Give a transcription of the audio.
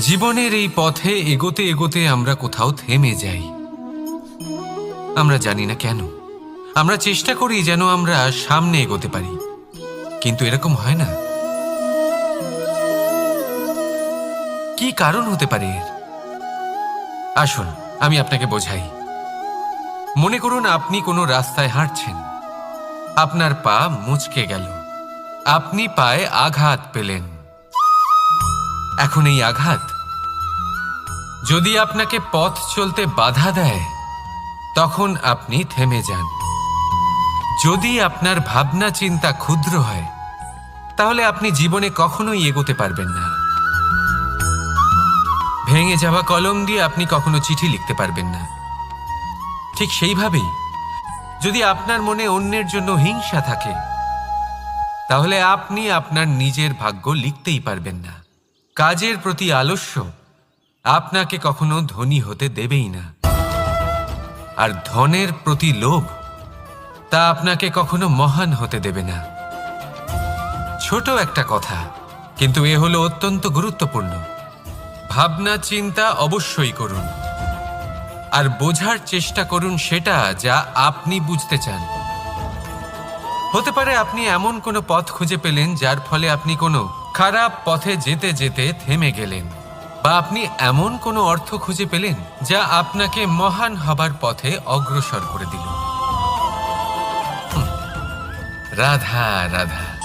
জীবনের এই পথে এগোতে এগোতে আমরা কোথাও থেমে যাই। আমরা জানি না কেন। আমরা চেষ্টা করি যেন আমরা সামনে এগোতে পারি। কিন্তু এরকম হয় না। কি কারণ হতে পারে এর? আসুন, আমি আপনাকে বোঝাই। মনে করুন আপনি কোনো রাস্তায় হাঁটছেন। আপনার পা মুচকে গেল। আপনি পায়ে আঘাত পেলেন। এখন এই আঘাত। যদি আপনাকে পথ চলতে বাধা দেয়, তখন আপনি থেমে যান। যদি আপনার ভাবনা চিন্তা ক্ষুদ্র হয়, তাহলে আপনি জীবনে কখনোই এগোতে পারবেন না। ভেঙে যাওয়া কলম দিয়ে আপনি কখনো চিঠি লিখতে পারবেন না। ঠিক সেইভাবেই, যদি আপনার মনে অন্যের জন্য হিংসা থাকে, তাহলে আপনি আপনার নিজের ভাগ্য লিখতেই পারবেন না। কাজের প্রতি আলস্য, আপনাকে কখনো ধনী হতে দেবেই না। আর ধনের প্রতি লোভ, তা আপনাকে কখনো মহান হতে দেবে না। ছোট একটা কথা, কিন্তু এ হলো অত্যন্ত গুরুত্বপূর্ণ। ভাবনা, চিন্তা অবশ্যই করুন। আর বোঝার চেষ্টা করুন সেটা যা আপনি বুঝতে চান। হতে পারে আপনি এমন কোনো পথ খুঁজে পেলেন যার ফলে আপনি কোনো খারাপ পথে যেতে যেতে থেমে গেলেন। বা আপনি এমন কোনো অর্থ খুঁজে পেলেন, যা আপনাকে মহান হবার পথে অগ্রসর করে দিল? রাধা রাধা।